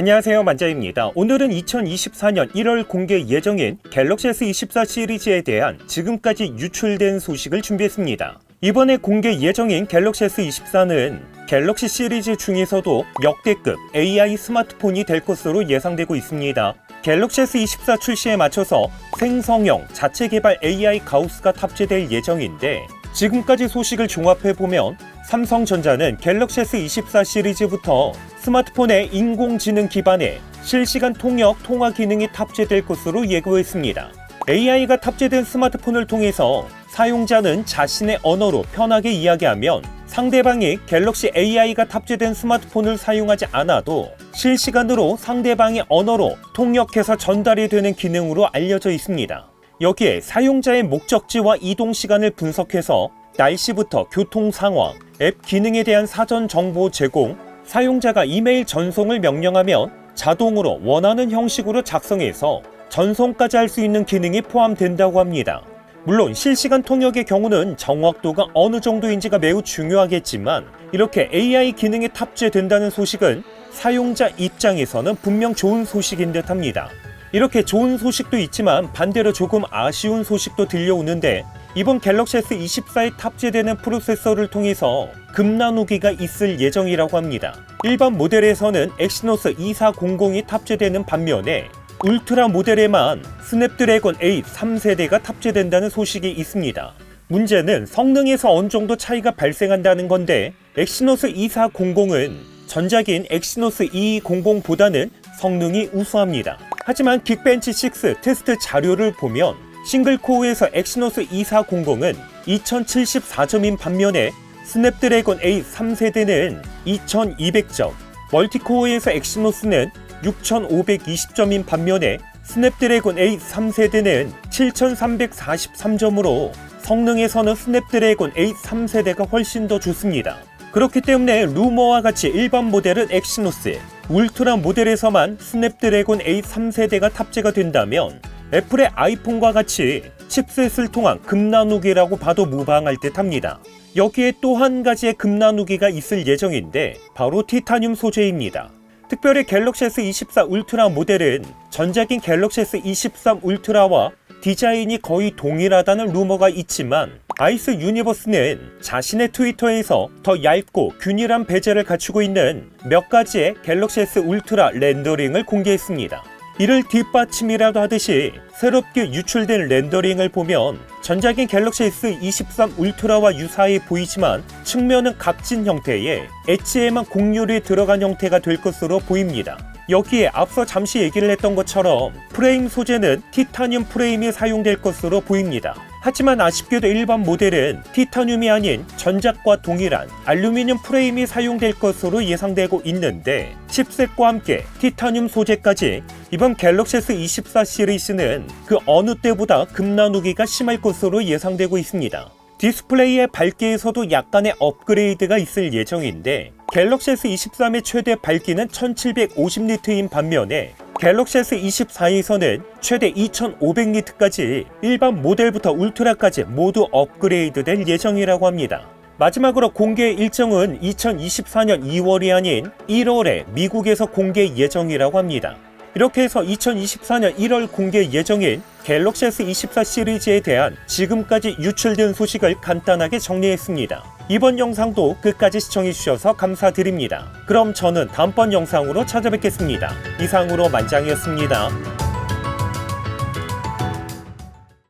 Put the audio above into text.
안녕하세요 만자입니다. 오늘은 2024년 1월 공개 예정인 갤럭시 S24 시리즈에 대한 지금까지 유출된 소식을 준비했습니다. 이번에 공개 예정인 갤럭시 S24는 갤럭시 시리즈 중에서도 역대급 AI 스마트폰이 될 것으로 예상되고 있습니다. 갤럭시 S24 출시에 맞춰서 생성형 자체 개발 AI 가우스가 탑재될 예정인데 지금까지 소식을 종합해보면 삼성전자는 갤럭시 S24 시리즈부터 스마트폰에 인공지능 기반의 실시간 통역 통화 기능이 탑재될 것으로 예고했습니다. AI가 탑재된 스마트폰을 통해서 사용자는 자신의 언어로 편하게 이야기하면 상대방이 갤럭시 AI가 탑재된 스마트폰을 사용하지 않아도 실시간으로 상대방의 언어로 통역해서 전달이 되는 기능으로 알려져 있습니다. 여기에 사용자의 목적지와 이동 시간을 분석해서 날씨부터 교통 상황, 앱 기능에 대한 사전 정보 제공, 사용자가 이메일 전송을 명령하면 자동으로 원하는 형식으로 작성해서 전송까지 할 수 있는 기능이 포함된다고 합니다. 물론 실시간 통역의 경우는 정확도가 어느 정도인지가 매우 중요하겠지만 이렇게 AI 기능이 탑재된다는 소식은 사용자 입장에서는 분명 좋은 소식인 듯 합니다. 이렇게 좋은 소식도 있지만 반대로 조금 아쉬운 소식도 들려오는데 이번 갤럭시 S24에 탑재되는 프로세서를 통해서 급 나누기가 있을 예정이라고 합니다. 일반 모델에서는 엑시노스 2400이 탑재되는 반면에 울트라 모델에만 스냅드래곤 8 3세대가 탑재된다는 소식이 있습니다. 문제는 성능에서 어느 정도 차이가 발생한다는 건데 엑시노스 2400은 전작인 엑시노스 2200보다는 성능이 우수합니다. 하지만 긱벤치 6 테스트 자료를 보면 싱글 코어에서 엑시노스 2400은 2074점인 반면에 스냅드래곤 8 3세대는 2200점, 멀티코어에서 엑시노스는 6520점인 반면에 스냅드래곤 8 3세대는 7343점으로 성능에서는 스냅드래곤 8 3세대가 훨씬 더 좋습니다. 그렇기 때문에 루머와 같이 일반 모델은 엑시노스, 울트라 모델에서만 스냅드래곤 8 3세대가 탑재가 된다면 애플의 아이폰과 같이 칩셋을 통한 급나누기라고 봐도 무방할 듯 합니다. 여기에 또 한 가지의 급나누기가 있을 예정인데 바로 티타늄 소재입니다. 특별히 갤럭시 S24 울트라 모델은 전작인 갤럭시 S23 울트라와 디자인이 거의 동일하다는 루머가 있지만 아이스 유니버스는 자신의 트위터에서 더 얇고 균일한 베젤을 갖추고 있는 몇 가지의 갤럭시 S 울트라 렌더링을 공개했습니다. 이를 뒷받침이라도 하듯이 새롭게 유출된 렌더링을 보면 전작인 갤럭시 S23 울트라와 유사해 보이지만 측면은 각진 형태의 엣지에만 곡률이 들어간 형태가 될 것으로 보입니다. 여기에 앞서 잠시 얘기를 했던 것처럼 프레임 소재는 티타늄 프레임이 사용될 것으로 보입니다. 하지만 아쉽게도 일반 모델은 티타늄이 아닌 전작과 동일한 알루미늄 프레임이 사용될 것으로 예상되고 있는데 칩셋과 함께 티타늄 소재까지 이번 갤럭시 S24 시리즈는 그 어느 때보다 급나누기가 심할 것으로 예상되고 있습니다. 디스플레이의 밝기에서도 약간의 업그레이드가 있을 예정인데 갤럭시 S23의 최대 밝기는 1750니트인 반면에 갤럭시 S24에서는 최대 2500니트까지 일반 모델부터 울트라까지 모두 업그레이드 될 예정이라고 합니다. 마지막으로 공개 일정은 2024년 2월이 아닌 1월에 미국에서 공개 예정이라고 합니다. 이렇게 해서 2024년 1월 공개 예정인 갤럭시 S24 시리즈에 대한 지금까지 유출된 소식을 간단하게 정리했습니다. 이번 영상도 끝까지 시청해주셔서 감사드립니다. 그럼 저는 다음번 영상으로 찾아뵙겠습니다. 이상으로 만장이었습니다.